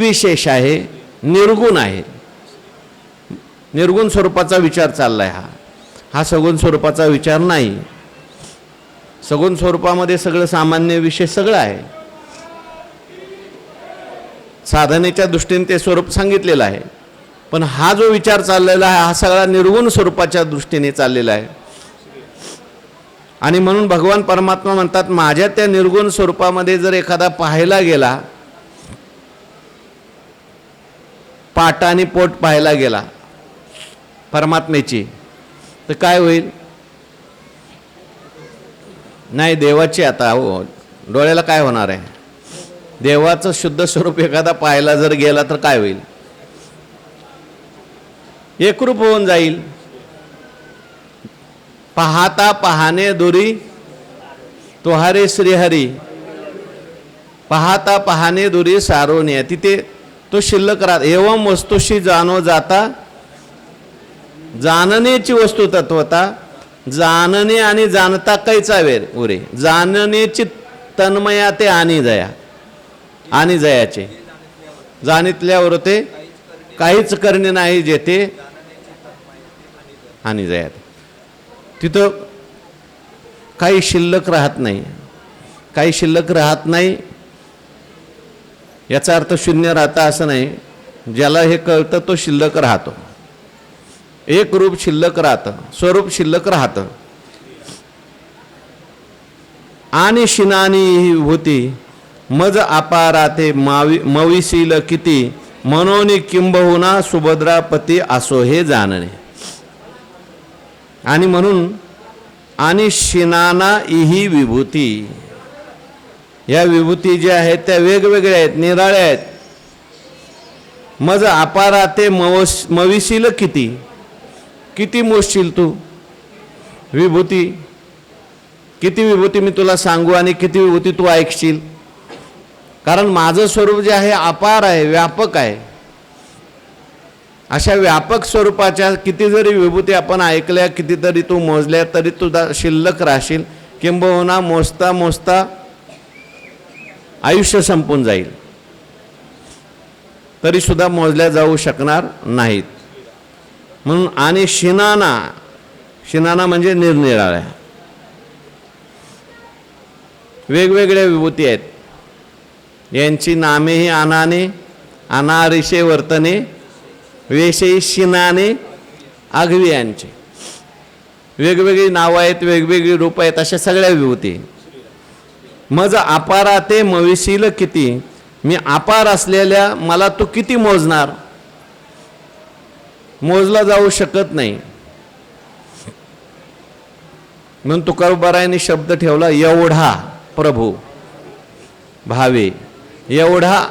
विशेष आहे निर्गुण आहे. निर्गुण स्वरूपाचा विचार चालला आहे हा. हा सगुण स्वरूपाचा विचार नाही. सगुण स्वरूपामध्ये सगळं सामान्य विषय सगळं आहे. साधनेच्या दृष्टीने ते स्वरूप सांगितलेलं आहे. पण हा जो विचार चाललेला आहे हा सगळा निर्गुण स्वरूपाच्या दृष्टीने चाललेला आहे. आणि म्हणून भगवान परमात्मा म्हणतात माझ्या त्या निर्गुण स्वरूपामध्ये जर एखादा पाहायला गेला पाट आणि पोट पाहायला गेला. परमात्मेची तर काय होईल? नाही देवाची आता हो डोळ्याला काय होणार आहे? देवाचं शुद्ध स्वरूप एखादा पाहायला जर गेला तर काय होईल? एकरूप होऊन जाईल. पाहता पाहणे दुरी तुहारे श्रीहरी. पाहता पाहणे दुरी सारोनी तिथे तो शिल्लक राहत. एवम वस्तूशी जाणो जाता जाणण्याची वस्तू तत्वता जाणणे आणि जाणता कैचा वेर उरे. जाणण्याची तन्मया ते आणि जया. आणि जयाचे. जाणितल्यावर ते काहीच करणे नाही जेथे आणि जयात. तिथं काही शिल्लक राहत नाही. काही शिल्लक राहत नाही याचा अर्थ शून्य राहता असं नाही. ज्याला हे कळतं तो शिल्लक राहतो. एक रूप शिल्लक राहतं स्वरूप शिल्लक राहतं. आणि शिनानी ही होती मज आपाराते मावी मविशील किती मनोनी किंबहुना सुभद्रापती असो हे जाणणे. आणि म्हणून आणि शिनाना ही विभूती. या विभूती ज्या आहेत त्या वेगवेगळ्या आहेत निराळ्या आहेत. मज अपारा ते मवश मविशील किती? किती मोजशील तू? विभूती. किती विभूती मी तुला सांगू आणि किती विभूती तू ऐकशील? कारण माझं स्वरूप जे आहे अपार आहे व्यापक आहे. अशा व्यापक स्वरूपाच्या किती जरी विभूती आपण ऐकल्या कितीतरी तू मोजल्या तरी तुझा शिल्लक राहशील. किंबहुना मोजता मोजता आयुष्य संपून जाईल. तरीसुद्धा मोजल्या जाऊ शकणार नाहीत. म्हणून आणि शिनाना शिनाना म्हणजे निरनिराळ्या. वेगवेगळ्या विभूती आहेत. यांची नामेही अनाने अनारिषे वर्तने वेशही शिनाने आघवी यांचे. वेगवेगळी नावं आहेत वेगवेगळी रूप आहेत अशा सगळ्या विभूती. मज अपारा ते मविशील किती? मी अपार असलेल्या मला तू किती मोजणार? मोजला जाऊ शकत नाही. म्हणून तुकारोबारायांनी शब्द ठेवला एवढा प्रभू भावे एवढा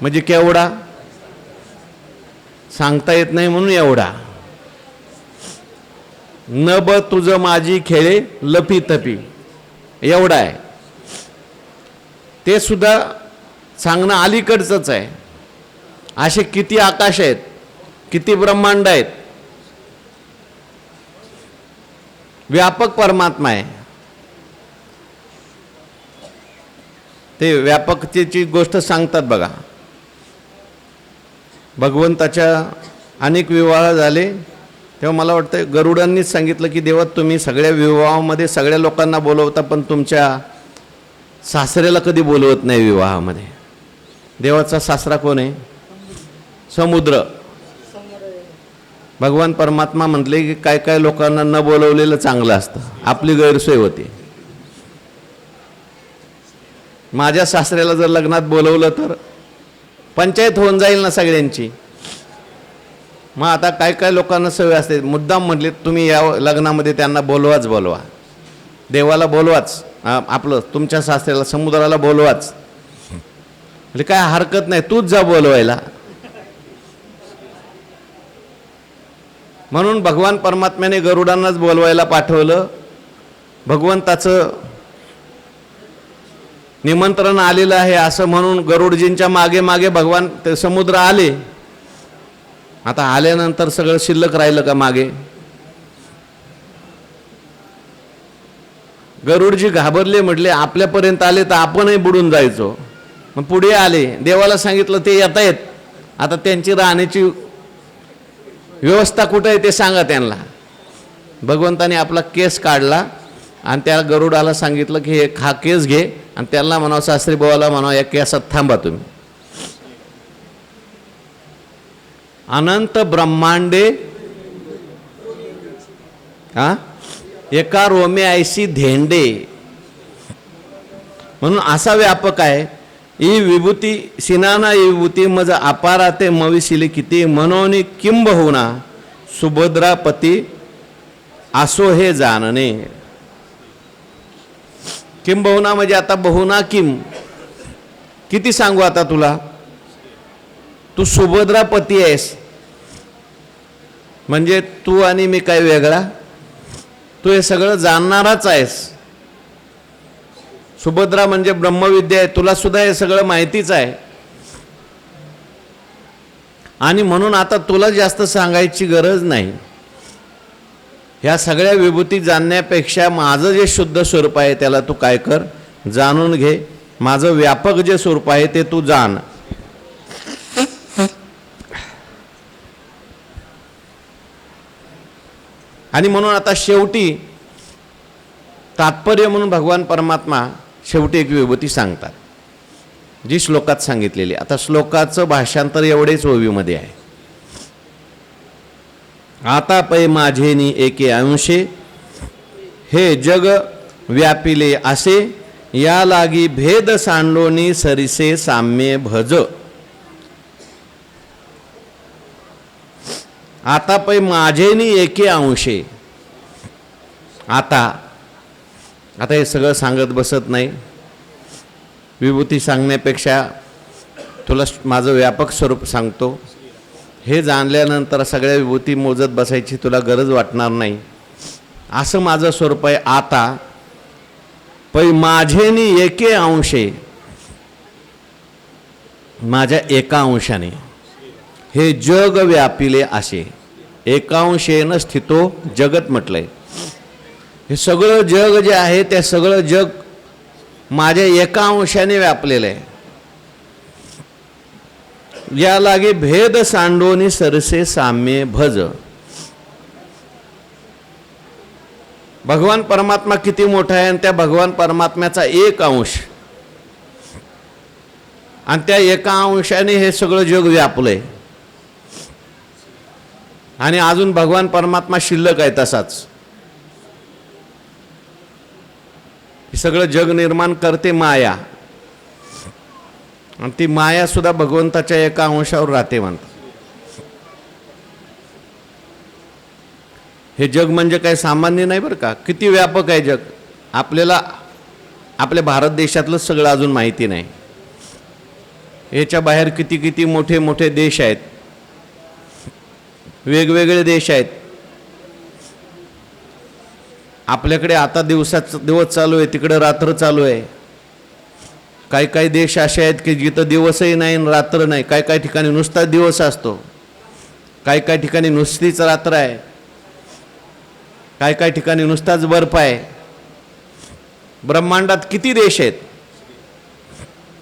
म्हणजे केवढा? सांगता येत नाही म्हणून एवढा. न ब तुझं माझी खेळे लपी तपी. एवढा आहे. ते सुद्धा सांगणं अलीकडचंच आहे. असे किती आकाश आहेत किती ब्रह्मांड आहेत. व्यापक परमात्मा आहे. ते व्यापकतेची गोष्ट सांगतात बघा. भगवंताच्या अनेक विवाह झाले तेव्हा मला वाटतं गरुडांनीच सांगितलं की देवा तुम्ही सगळ्या विवाहामध्ये सगळ्या लोकांना बोलवता पण तुमच्या सासऱ्याला कधी बोलवत नाही विवाहामध्ये? देवाचा सासरा कोण आहे? समुद्र. भगवान परमात्मा म्हटले की काय काय लोकांना न बोलवलेलं चांगलं असतं. आपली गैरसोय होती. माझ्या सासऱ्याला जर लग्नात बोलवलं तर पंचायत होऊन जाईल ना सगळ्यांची. मग आता काय काय लोकांना सवय असते? मुद्दाम म्हटले तुम्ही या लग्नामध्ये त्यांना बोलवाच बोलवा. देवाला बोलवाच. आपलं तुमच्या सासऱ्याला समुद्राला बोलवाच. म्हणजे काय हरकत नाही तूच जा बोलवायला. म्हणून भगवान परमात्म्याने गरुडांनाच बोलवायला पाठवलं. भगवंताचं निमंत्रण आलेलं आहे असं म्हणून गरुडजींच्या मागे मागे भगवान ते समुद्र आले. आता आल्यानंतर सगळं शिल्लक राहिलं का मागे? गरुडजी घाबरले म्हटले आपल्यापर्यंत आले तर आपणही बुडून जायचो. मग पुढे आले. देवाला सांगितलं ते येत आहेत आता त्यांची राहण्याची व्यवस्था कुठं आहे ते सांगा त्यांना. भगवंताने आपला केस काढला आणि त्या गरुडाला सांगितलं की हे हा केस घे. आणि त्यांना म्हणावं सासरी बोवाला म्हणावं या केसात थांबा तुम्ही. अनंत ब्रह्मांडे हा? एका रोमे आयसी धेंडे. म्हणून असा व्यापक आहे ई विभूती सिनाना विभूती मज अपारा ते मविशिली किती मनोनी किंब होना सुभद्रापती असो हे जाणणे किंबहुना म्हणजे आता बहुना किम. किती सांगू आता तुला? तू सुभद्रापती आहेस. म्हणजे तू आणि मी काय वेगळा? तू हे सगळं जाणणाराच आहेस. सुभद्रा म्हणजे ब्रह्मविद्या आहे. तुला सुद्धा हे सगळं माहितीच आहे. आणि म्हणून आता तुला जास्त सांगायची गरज नाही. ह्या सगळ्या विभूती जाणण्यापेक्षा माझं जे शुद्ध स्वरूप आहे त्याला तू काय कर? जाणून घे. माझं व्यापक जे स्वरूप आहे ते तू जाण. आणि म्हणून आता शेवटी तात्पर्य म्हणून भगवान परमात्मा शेवटी एक विभूती सांगतात. जी श्लोकात सांगितलेली आता श्लोकाचं भाषांतर एवढेच ओवीमध्ये आहे. आता पै माझेनी एके अंशे हे जग व्यापिले असे या लागी भेद सांडोनी सरिसे साम्ये भज. आता पै माझेनी एके अंशे. आता आता हे सगळं सांगत बसत नाही. विभूती सांगण्यापेक्षा तुला माझं व्यापक स्वरूप सांगतो. हे जाणल्यानंतर सगळ्या विभूती मोजत बसायची तुला गरज वाटणार नाही. असं माझं स्वरूप आहे आता. पै माझेनी एके अंशे. माझ्या एका अंशाने. हे जग व्यापिले असे. एकांशेन स्थितो जगत म्हटलंय. हे सगळं जग जे आहे ते सगळं जग माझ्या एका अंशाने व्यापलेलं आहे. या लागे भेद सांडोनी सरसे साम्ये भज. भगवान परमात्मा किती मोठा आहे आणि त्या भगवान परमात्म्याचा एक अंश. आणि त्या एका अंशाने हे सगळं जग व्यापलंय. आणि अजून भगवान परमात्मा शिल्लक आहे तसाच. हे सगळं जग निर्माण करते माया. आणि ती माया सुद्धा भगवंताच्या एका अंशावर राहते म्हणतात. हे जग म्हणजे काय सामान्य नाही बरं का? किती व्यापक आहे जग. आपल्याला आपल्या भारत देशातलंच सगळं अजून माहिती नाही. याच्या बाहेर किती किती मोठे मोठे देश आहेत. वेगवेगळे देश आहेत. आपल्याकडे आता दिवसाच दिवस चालू आहे तिकडे रात्र चालू आहे. काही काही देश असे आहेत की जिथं दिवसही नाही रात्र नाही. काही काही ठिकाणी नुसता दिवस असतो. काही काही ठिकाणी नुसतीच रात्र आहे. काही काही ठिकाणी नुसताच बर्फ आहे. ब्रह्मांडात किती देश आहेत?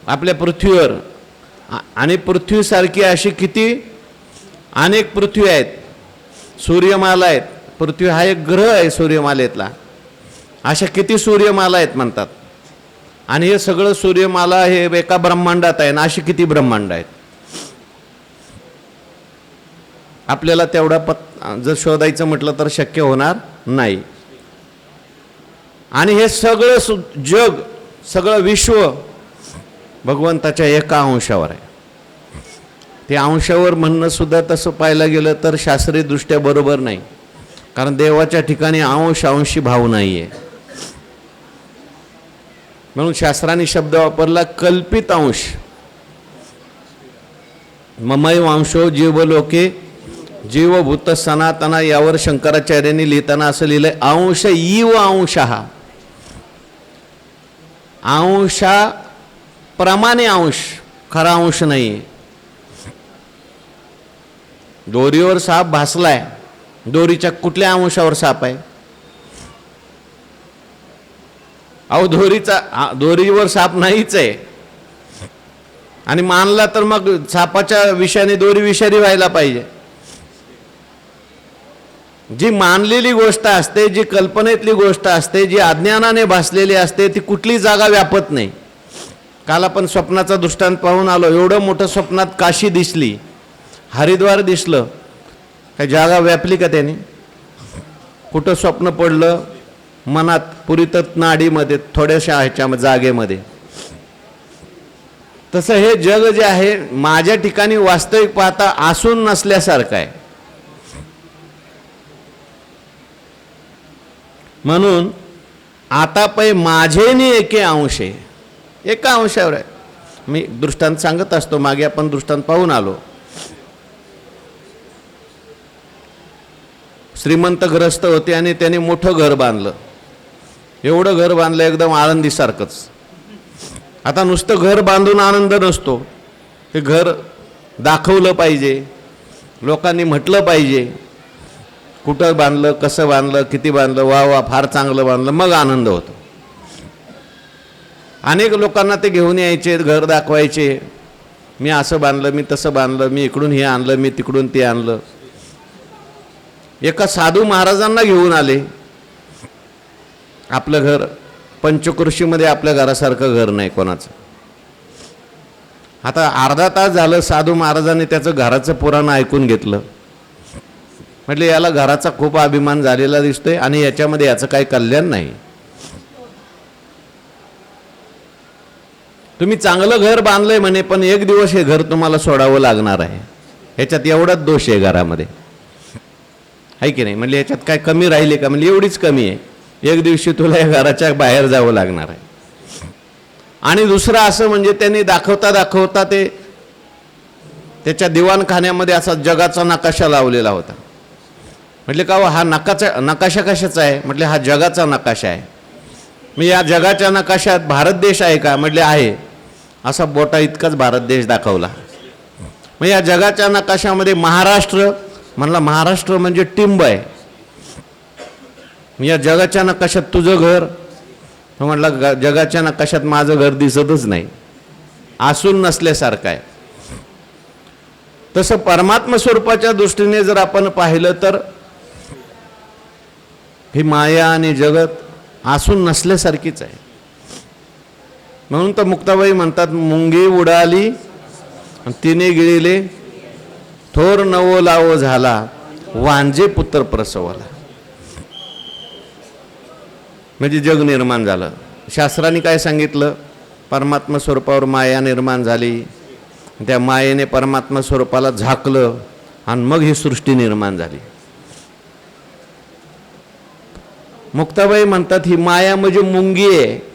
आपल्या पृथ्वीवर. आणि पृथ्वीसारखी अशी किती अनेक पृथ्वी आहेत. सूर्यमाला आहेत. पृथ्वी हा एक ग्रह आहे सूर्यमालेतला. अशा किती सूर्यमाला आहेत म्हणतात. आणि हे सगळं सूर्यमाला हे एका ब्रह्मांडात आहे ना अशी किती ब्रह्मांड आहेत. आपल्याला तेवढा पत जर शोधायचं म्हटलं तर शक्य होणार नाही. आणि हे सगळं सु जग सगळं विश्व भगवंताच्या एका अंशावर आहे. ते अंशावर म्हणणं सुद्धा तसं पाहायला गेलं तर शास्त्रीयदृष्ट्या बरोबर नाही. कारण देवाच्या ठिकाणी अंश अंशी भाव नाही आहे म्हणून शास्त्राने शब्द वापरला कल्पित अंश. ममय वांशो जीवलोके जीवभूत सनातना यावर शंकराचार्यांनी लिहिताना असं लिहिलंय अंश इव अंश. हा अंशा प्रमाणे अंश खरा अंश नाही दोरीवर साप भासलाय दोरीच्या कुठल्या अंशावर साप आहे? अहो दोरीचा दोरीवर साप नाहीच आहे. आणि मानला तर मग सापाच्या विषाने दोरी विषारी व्हायला पाहिजे. जी मानलेली गोष्ट असते जी कल्पनेतली गोष्ट असते जी अज्ञानाने भासलेली असते ती कुठली जागा व्यापत नाही. काल आपण स्वप्नाचा दृष्टांत पाहून आलो एवढं मोठं स्वप्नात काशी दिसली. हरिद्वार दिसलं. काय जागा व्यापली का त्याने? कुठं स्वप्न पडलं? मनात पुरीतत नाडीमध्ये थोड्याशा ह्याच्या जागेमध्ये. तसं हे जग जे आहे माझ्या ठिकाणी वास्तविक पाहता असून नसल्यासारखं आहे. म्हणून आता पै माझेनी एके अंशे एका अंशावर आहे. मी दृष्टांत सांगत असतो मागे आपण दृष्टांत पाहून आलो. श्रीमंत ग्रस्त होते आणि त्याने मोठं घर बांधलं. एवढं घर बांधलं एकदम आनंदीसारखंच आता नुसतं घर बांधून आनंद नसतो. हे घर दाखवलं पाहिजे. लोकांनी म्हटलं पाहिजे. कुठं बांधलं कसं बांधलं किती बांधलं वा वा फार चांगलं बांधलं मग आनंद होतो. अनेक लोकांना ते घेऊन यायचे घर दाखवायचे. मी असं बांधलं मी तसं बांधलं मी इकडून हे आणलं मी तिकडून ते आणलं. एका साधू महाराजांना घेऊन आले. आपलं घर पंचकृषीमध्ये आपल्या घरासारखं घर नाही कोणाचं. आता अर्धा तास झालं साधू महाराजांनी त्याचं घराचं पुराण ऐकून घेतलं. म्हटले याला घराचा खूप अभिमान झालेला दिसतोय आणि याच्यामध्ये याचं काही कल्याण नाही. तुम्ही चांगलं घर बांधलंय म्हणे पण एक दिवस हे घर तुम्हाला सोडावं लागणार आहे. ह्याच्यात एवढाच दोष आहे घरामध्ये. आहे की नाही? म्हणजे याच्यात काय कमी राहिली का? म्हणजे एवढीच कमी आहे. एक दिवशी तुला या घराच्या बाहेर जावं लागणार आहे. आणि दुसरं असं म्हणजे त्यांनी दाखवता दाखवता ते त्याच्या दिवाणखान्यामध्ये असा जगाचा नकाशा लावलेला होता. म्हटले का हो? हा नकाचा नकाशा कशाचा आहे? म्हटले हा जगाचा नकाशा आहे. मी या जगाच्या नकाशात भारत देश आहे का? म्हटले आहे. असा बोटा इतकाच भारत देश दाखवला. मग या जगाच्या नकाशामध्ये महाराष्ट्र म्हणला महाराष्ट्र म्हणजे टिंब आहे. मी या जगाच्या नकाशात तुझं घर? तो म्हटला ग- जगाच्या नकाशात माझं घर दिसतच नाही. असून नसल्यासारखं आहे. तसं परमात्म स्वरूपाच्या दृष्टीने जर आपण पाहिलं तर ही माया आणि जगत असून नसल्यासारखीच आहे. म्हणून तर मुक्ताबाई म्हणतात मुंगी उडाली तिने गिळिले थोर नवो लावो झाला वांजे पुत्र प्रसवला. म्हणजे जग निर्माण झालं. शास्त्राने काय सांगितलं? परमात्मा स्वरूपावर माया निर्माण झाली. त्या मायेने परमात्मा स्वरूपाला झाकलं आणि मग ही सृष्टी निर्माण झाली. मुक्ताबाई म्हणतात ही माया म्हणजे मुंगी आहे.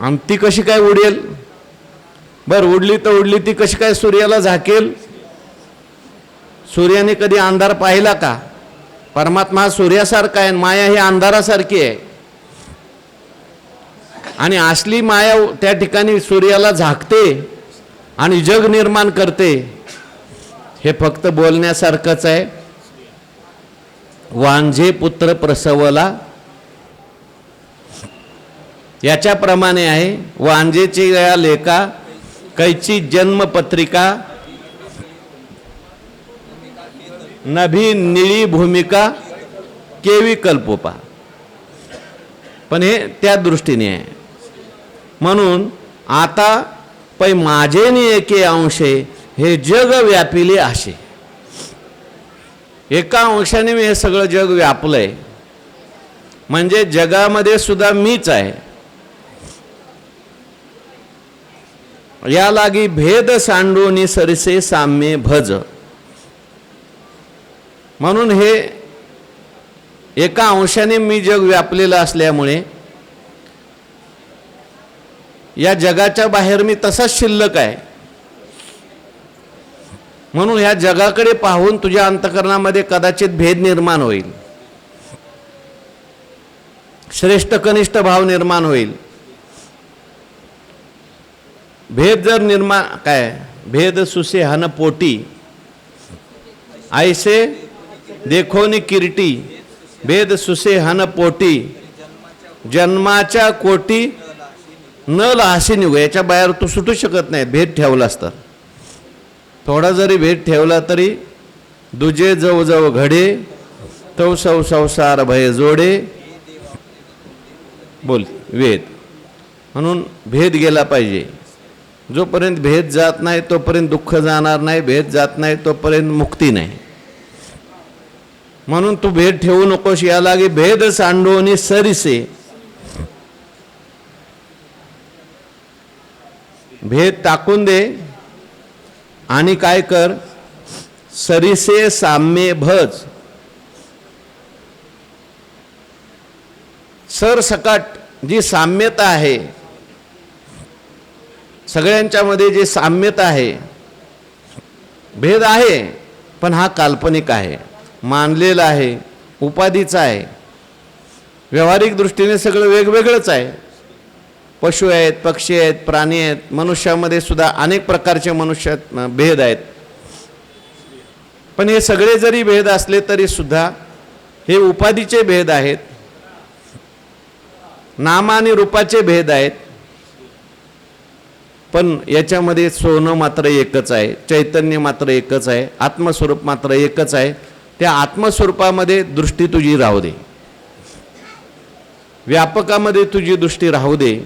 आणि ती कशी काय उडेल? बर उडली तर उडली ती कशी काय सूर्याला झाकेल? सूर्याने कधी अंधार पाहिला का? परमात्मा हा सूर्यासारखा आहे आणि माया ही अंधारासारखी आहे. आणि असली माया त्या ठिकाणी सूर्याला झाकते आणि जग निर्माण करते हे फक्त बोलण्यासारखंच आहे. वांझे पुत्र प्रसवला. याच्याप्रमाणे आहे वांझेची या लेखा कैची जन्मपत्रिका? नभी निळी भूमिका? केवी कल्पोपा? पण हे त्या दृष्टीने आहे. म्हणून आता पै माझे नि एके अंशे हे जग व्यापिले असे. एका अंशाने मी हे सगळं जग व्यापलंय. म्हणजे जगामध्ये सुद्धा मीच आहे. या लागी भेद सांडोनी सरसे साम्ये भज. म्हणून हे एका अंशाने मी जग व्यापलेलं असल्यामुळे या जगाच्या बाहेर मी तसाच शिल्लक आहे. म्हणून ह्या जगाकडे पाहून तुझ्या अंतकरणामध्ये कदाचित भेद निर्माण होईल. श्रेष्ठ कनिष्ठ भाव निर्माण होईल. भेद जर निर्माण काय भेद सुसे हन पोटी. ऐसे देखोनी किरटी. भेद सुसे हन पोटी. जन्माच्या कोटी न लहाशी निघू. याच्या बाहेर तू सुटू शकत नाही. भेद ठेवला असता थोडा जरी भेद ठेवला तरी दुजे जव जव घडे तव सव संसार भय जोडे. बोल वेद. म्हणून भेद गेला पाहिजे. जोपर्यंत भेद जात नाही तोपर्यंत दुःख जाणार नाही भेद जात नाही तोपर्यंत मुक्ती नाही. म्हणून तू भेद ठेवू नकोस या लागे भेद सांडोनी सरिसे. भेद टाकून दे आणि काय कर सरिसे साम्ये भज. सरसकट जी साम्यता आहे सगळ्यांच्यामध्ये जे साम्यता आहे भेद आहे पण हा काल्पनिक आहे मानलेला आहे उपाधीचा आहे. व्यावहारिक दृष्टीने सगळं वेगवेगळंच आहे. पशु आहेत पक्षी आहेत प्राणी आहेत मनुष्यामध्ये सुद्धा अनेक प्रकारचे मनुष्यात भेद आहेत. पण हे सगळे जरी भेद असले तरी सुद्धा हे उपाधीचे भेद आहेत. नाम आणि रूपाचे भेद आहेत. पण याच्यामध्ये सोनं मात्र एकच आहे चैतन्य मात्र एकच आहे आत्मस्वरूप मात्र एकच आहे. त्या आत्मस्वरूपामध्ये दृष्टी तुझी राहू दे. व्यापकामध्ये तुझी दृष्टी राहू दे.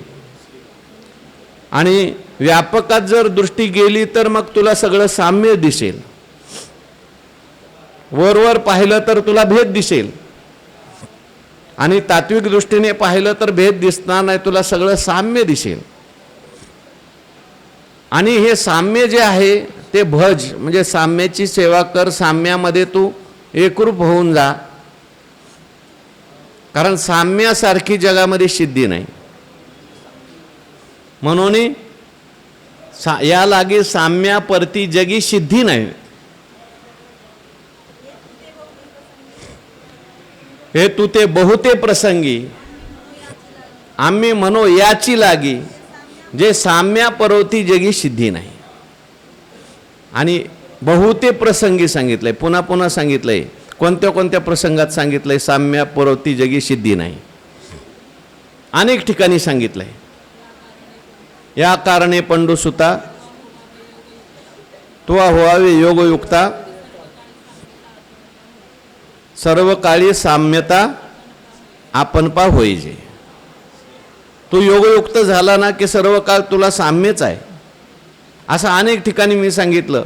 आणि व्यापकात जर दृष्टी गेली तर मग तुला सगळं साम्य दिसेल. वरवर पाहिलं तर तुला भेद दिसेल. आणि तात्विक दृष्टीने पाहिलं तर भेद दिसणार नाही तुला सगळं साम्य दिसेल. आणि हे साम्य जे आहे ते भज म्हणजे साम्याची सेवा कर साम्यामध्ये तू एकरूप होऊन जा. कारण साम्यासारखी जगामध्ये सिद्धी नाही. म्हणून सा या लागे साम्यापरती जगी सिद्धी नाही. हे तू ते बहुते प्रसंगी. आम्ही म्हणू याची लागी. जे साम्या परवती जगी सिद्धी नाही. आणि बहुते प्रसंगी सांगितलंय पुन्हा पुन्हा सांगितलंय कोणत्या कोणत्या प्रसंगात सांगितलंय साम्या परवती जगी सिद्धी नाही. अनेक ठिकाणी सांगितलंय. या कारणे पंडुसुता तुवा व्हावे योगयुक्ता सर्व काळी साम्यता आपण पा होईजे. तो योगयुक्त झाला ना की सर्व काळ तुला साम्यच आहे. असं अनेक ठिकाणी मी सांगितलं.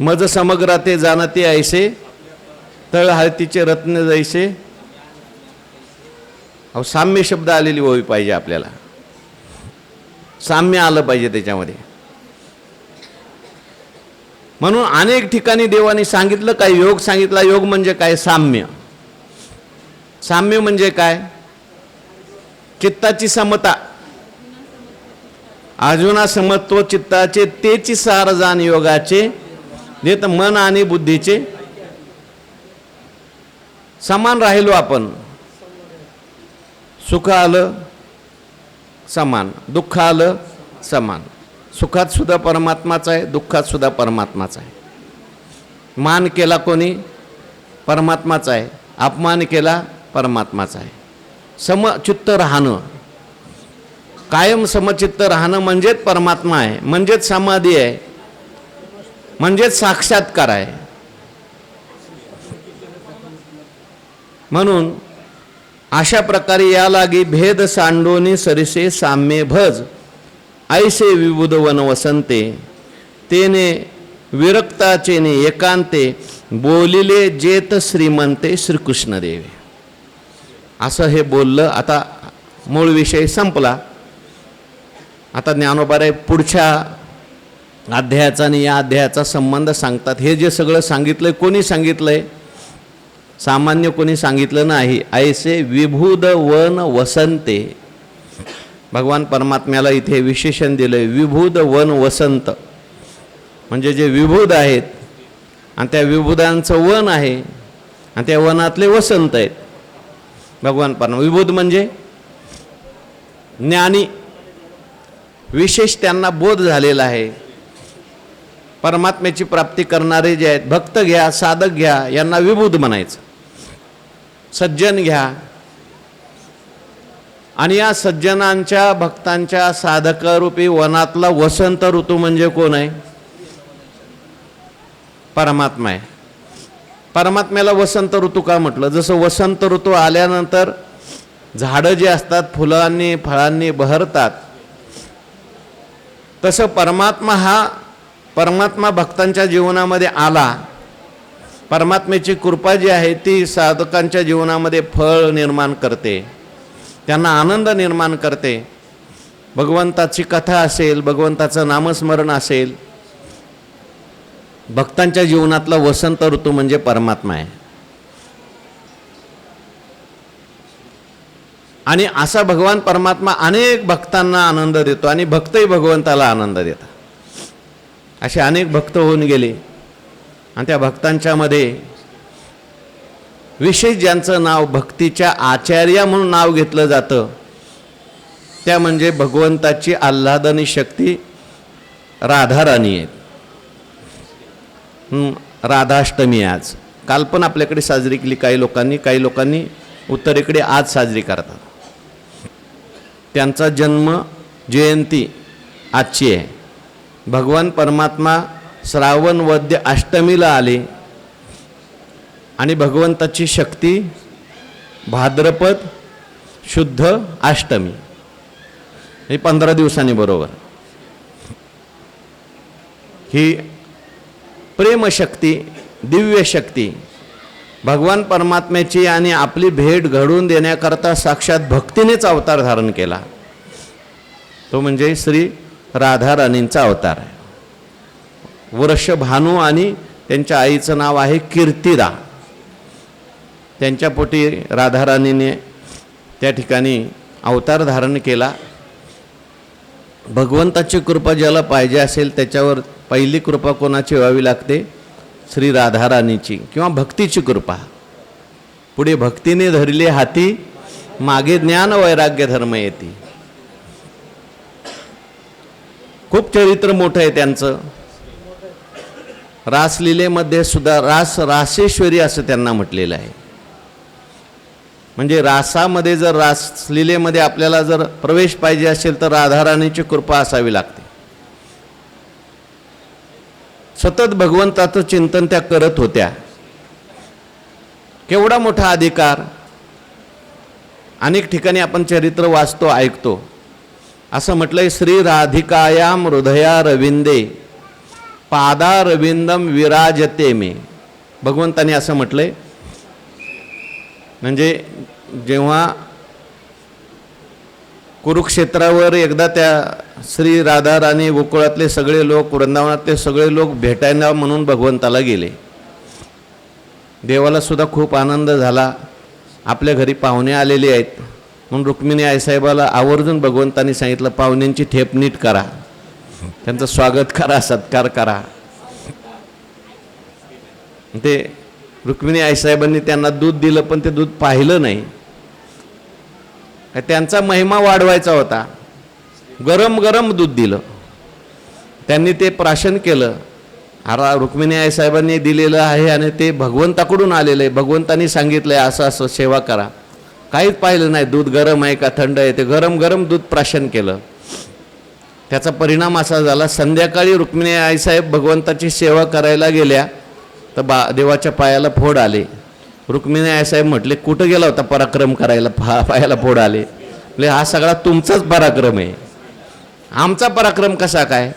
मज समग्र ते जाणते ऐसे तळ हळतीचे रत्न जैसे. अहो साम्य शब्द आलेली होई पाहिजे आपल्याला. साम्य आलं पाहिजे त्याच्यामध्ये. म्हणून अनेक ठिकाणी देवाने सांगितलं काय योग सांगितला योग म्हणजे काय? साम्य. साम्य म्हणजे काय? चित्ताची समता. अर्जुना समत्व चित्ताचे तेची सारजान योगाचे जे तर मन आणि बुद्धीचे. समान राहिलो आपण. सुख आलं समान. दुःख आलं समान. सुखात सुद्धा परमात्माचा आहे दुःखात सुद्धा परमात्माचा आहे. मान केला कोणी परमात्माचा आहे. अपमान केला परमात्माचा आहे. समचित्त राहणं. कायम समचित्त राहणं म्हणजेच परमात्मा आहे म्हणजेच समाधी आहे म्हणजेच साक्षात्कार आहे. म्हणून अशा प्रकारे या लागी भेद सांडोनी सरिसे साम्ये भज ऐसे विबुध वन वसंते तेने विरक्ताचेने एकांते बोलिले जेत श्रीमंते श्रीकृष्णदेवे. असं हे बोललं. आता मूळ विषय संपला. आता ज्ञानोबारे पुढच्या अध्यायाचा आणि या अध्यायाचा संबंध सांगतात. हे जे सगळं सांगितलंय कोणी सांगितलं आहे सामान्य कोणी सांगितलं नाही. ऐसे विभूद वन वसंते. भगवान परमात्म्याला इथे विशेषण दिलं आहे विभूद वन वसंत. म्हणजे जे विभूद आहेत आणि त्या विभूदांचं वन आहे आणि त्या वनातले वसंत आहेत. भगवान परमा विबोध म्हणजे ज्ञानी. विशेष त्यांना बोध झालेला आहे. परमात्म्याची प्राप्ती करणारे जे आहेत भक्त घ्या साधक घ्या यांना विबुध म्हणायचं. सज्जन घ्या. आणि या सज्जनांच्या भक्तांच्या साधकरूपी वनातला वसंत ऋतू म्हणजे कोण आहे? परमात्मा आहे. परमात्म्याला वसंत ऋतू का म्हटलं? जसं वसंत ऋतू आल्यानंतर झाडं जे असतात फुलांनी फळांनी बहरतात तसं परमात्मा हा परमात्मा भक्तांच्या जीवनामध्ये आला. परमात्म्याची कृपा जी आहे ती साधकांच्या जीवनामध्ये फळ निर्माण करते. त्यांना आनंद निर्माण करते. भगवंताची कथा असेल भगवंताचं नामस्मरण असेल भक्तांच्या जीवनातला वसंत ऋतू म्हणजे परमात्मा आहे. आणि असा भगवान परमात्मा अनेक भक्तांना आनंद देतो आणि भक्तही भगवंताला आनंद देतात. असे अनेक भक्त होऊन गेले आणि त्या भक्तांच्यामध्ये विशेष ज्यांचं नाव भक्तीच्या आचार्या म्हणून नाव घेतलं जातं त्या म्हणजे भगवंताची आल्हादनी शक्ती राधाराणी आहेत. राधाष्टमी आज. काल पण आपल्याकडे साजरी केली काही लोकांनी काही लोकांनी उत्तरेकडे आज साजरी करतात. त्यांचा जन्म जयंती आजची आहे. भगवान परमात्मा श्रावण वद्य अष्टमीला आले आणि भगवंताची शक्ती भाद्रपद शुद्ध अष्टमी. हे पंधरा दिवसांनी बरोबर. ही प्रेमशक्ती दिव्य शक्ती भगवान परमात्म्याची आणि आपली भेट घडवून देण्याकरता साक्षात भक्तीनेच अवतार धारण केला. तो म्हणजे श्री राधाराणींचा अवतार आहे. वृषभानू आणि त्यांच्या आईचं नाव आहे कीर्तिदा. त्यांच्या पोटी राधाराणीने त्या ठिकाणी अवतार धारण केला. भगवंताची कृपा ज्याला पाहिजे असेल त्याच्यावर पहिली कृपा कोणाची व्हावी लागते? श्री राधाराणीची किंवा भक्तीची कृपा. पुढे भक्तीने धरले हाती मागे ज्ञान वैराग्य धर्म येते. खूप चरित्र मोठं आहे त्यांचं. रासलीलेमध्ये सुद्धा रास रासेश्वरी असं त्यांना म्हटलेलं आहे. म्हणजे रासामध्ये जर रास लिलेमध्ये आपल्याला जर प्रवेश पाहिजे असेल तर राधाराणीची कृपा असावी लागते. सतत भगवंताचं चिंतन त्या करत होत्या. केवढा मोठा अधिकार. अनेक ठिकाणी आपण चरित्र वाचतो ऐकतो. असं म्हटलंय श्री राधिकायाम हृदया रविंदे पादा रविंदम विराजते मे. भगवंताने असं म्हटलंय म्हणजे जेव्हा कुरुक्षेत्रावर एकदा त्या श्री राधा राणी गोकुळातले सगळे लोक वृंदावनातले सगळे लोक भेटायला म्हणून भगवंताला गेले. देवाला सुद्धा खूप आनंद झाला. आपल्या घरी पाहुणे आलेले आहेत. म्हणून रुक्मिणी आईसाहेबाला आवर्जून भगवंतांनी सांगितलं पाहुण्यांची ठेप नीट करा. त्यांचं स्वागत करा सत्कार करा. ते रुक्मिणी आईसाहेबांनी त्यांना दूध दिलं पण ते दूध पाहिलं नाही. त्यांचा महिमा वाढवायचा होता. गरम गरम दूध दिलं. त्यांनी ते प्राशन केलं. अरा रुक्मिणी आईसाहेबांनी दिलेलं आहे आणि ते भगवंताकडून आलेलं आहे. भगवंतांनी सांगितलं आहे असं असं सेवा करा. काहीच पाहिलं नाही दूध गरम आहे का थंड आहे ते. गरम गरम दूध प्राशन केलं. त्याचा परिणाम असा झाला संध्याकाळी रुक्मिणी आईसाहेब भगवंताची सेवा करायला गेल्या. तर बा देवाच्या पायाला फोड आले. रुक्मिणी आयसाहेब म्हटले कुठं गेला होता पराक्रम करायला? पा पायाला फोड आले. म्हणजे हा सगळा तुमचाच पराक्रम आहे. आमचा पराक्रम कसा काय?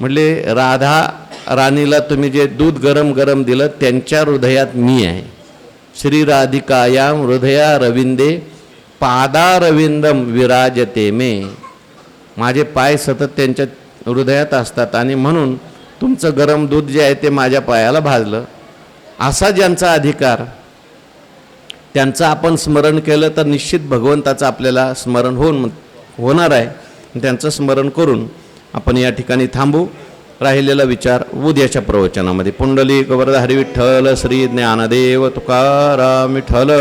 म्हटले राधा राणीला तुम्ही जे दूध गरम गरम दिलं त्यांच्या हृदयात मी आहे. श्री राधिकायाम हृदया रविंदे पादा रविंदम विराजते मे. माझे पाय सतत त्यांच्या हृदयात असतात आणि म्हणून तुमचं गरम दूध जे आहे ते माझ्या पायाला भाजलं. असा ज्यांचा अधिकार त्यांचं आपण स्मरण केलं तर निश्चित भगवंताचं आपल्याला स्मरण होऊन होणार आहे. त्यांचं स्मरण करून आपण या ठिकाणी थांबू. राहिलेला विचार उद्याच्या प्रवचनामध्ये. पुंडलिक वरद हरिविठ्ठल श्री ज्ञानदेव तुकाराम विठ्ठल.